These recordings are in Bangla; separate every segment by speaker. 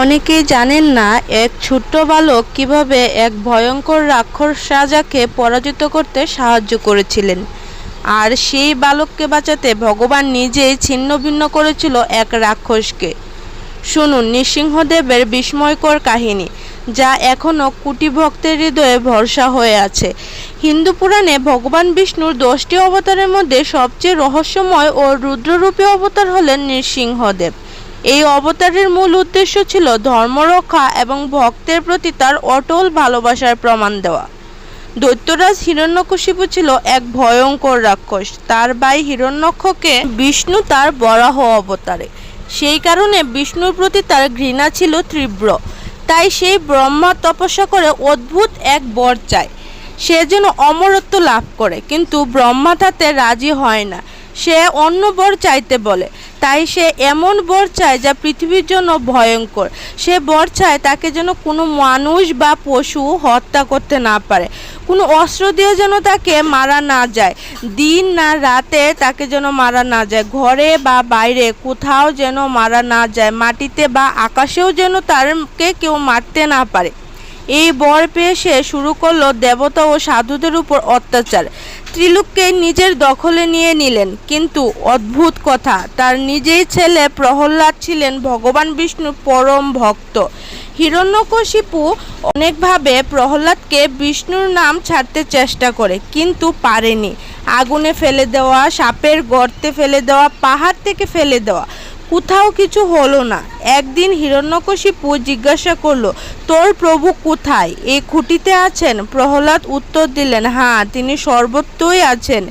Speaker 1: অনেকেই জানেন না, এক ছোট্ট বালক কীভাবে এক ভয়ঙ্কর রাক্ষস রাজাকে পরাজিত করতে সাহায্য করেছিলেন। আর সেই বালককে বাঁচাতে ভগবান নিজেই ছিন্নভিন্ন করেছিল এক রাক্ষসকে। শুনুন নৃসিংহদেবের বিস্ময়কর কাহিনী, যা এখনও কোটি ভক্তের হৃদয়ে ভরসা হয়ে আছে। হিন্দু পুরাণে ভগবান বিষ্ণুর দশটি অবতারের মধ্যে সবচেয়ে রহস্যময় ও রুদ্ররূপী অবতার হলেন নৃসিংহদেব। এই অবতারের মূল উদ্দেশ্য ছিল ধর্মরক্ষা এবং ভক্তের প্রতি তার অটল ভালোবাসার প্রমাণ দেওয়া। দৈত্যরাজ হিরণ্যকশিপু ছিল এক ভয়ঙ্কর রাক্ষস। তার ভাই হিরণ্যক্ষকে বিষ্ণু তার বরাহ অবতারে। সেই কারণে বিষ্ণুর প্রতি তার ঘৃণা ছিল তীব্র। তাই সেই ব্রহ্মা তপস্যা করে অদ্ভুত এক বর চায়। সে যেন অমরত্ব লাভ করে, কিন্তু ব্রহ্মা তাতে রাজি হয় না। সে অন্য বর চাইতে বলে। তাই সে এমন বর চায় যা পৃথিবীর জন্য ভয়ঙ্কর। সে বর চায় তাকে যেন কোনো মানুষ বা পশু হত্যা করতে না পারে। কোনো অস্ত্র দিয়ে যেন তাকে মারা না যায়। দিন না রাতে তাকে যেন মারা না যায়। ঘরে বা বাইরে কোথাও যেন মারা না যায়। মাটিতে বা আকাশেও যেন তারকে কেউ মারতে না পারে। এই বর পেয়ে সে শুরু করল দেবতা ও সাধুদের উপর অত্যাচার। ত্রিলোককে নিজের দখলে নিয়ে নিলেন, কিন্তু অদ্ভুত কথা, তার নিজেই ছেলে প্রহ্লাদ ছিলেন ভগবান বিষ্ণুর পরম ভক্ত। হিরণ্যকশিপু অনেকভাবে প্রহ্লাদকে বিষ্ণুর নাম ছাড়তে চেষ্টা করে, কিন্তু পারেনি। আগুনে ফেলে দেওয়া, সাপের গর্তে ফেলে দেওয়া, পাহাড় থেকে ফেলে দেওয়া কোথাও কিছু হলো না। একদিন হিরণ্যকশিপু জিজ্ঞাসা করল, তোর প্রভু কোথায়? এই খুঁটিতে আছেন? প্রহ্লাদ উত্তর দিলেন হ্যাঁ তিনি সর্বত্রই আছেন।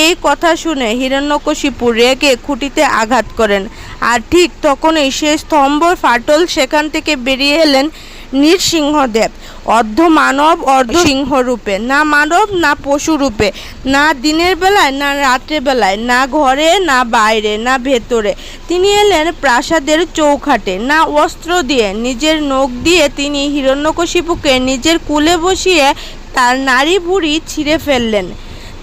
Speaker 1: এই কথা শুনে হিরণ্যকশিপু রেগে খুঁটিতে আঘাত করেন। আর ঠিক তখনই সে স্তম্ভ ফাটল সেখান থেকে বেরিয়ে এলেন নৃসিংহদেব। অর্ধ মানব অর্ধ সিংহ রূপে না মানব না পশু রূপে না দিনের বেলায় না রাত্রে বেলায়। না ঘরে না বাইরে না ভেতরে। তিনি এলেন প্রাসাদের চৌখাটে। না অস্ত্র দিয়ে। নিজের নখ দিয়ে তিনি হিরণ্যকশিপুকে নিজের কুলে বসিয়ে তার নারী ভুঁড়ি ছিঁড়ে ফেললেন।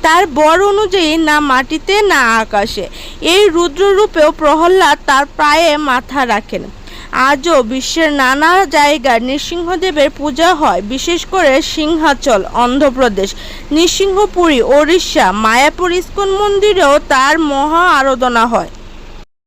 Speaker 1: তার বর অনুযায়ী না মাটিতে না আকাশে। এই রুদ্ররূপেও প্রহ্লাদ তার পায়ে মাথা রাখেন। আজও বিশ্বের নানা জায়গায় নৃসিংহদেবের পূজা হয়, বিশেষ করে সিংহাচল, অন্ধ্রপ্রদেশ। নৃসিংহপুরী, ওড়িশা, মায়াপুর ইস্কন মন্দিরেও তার মহা আরাধনা হয়।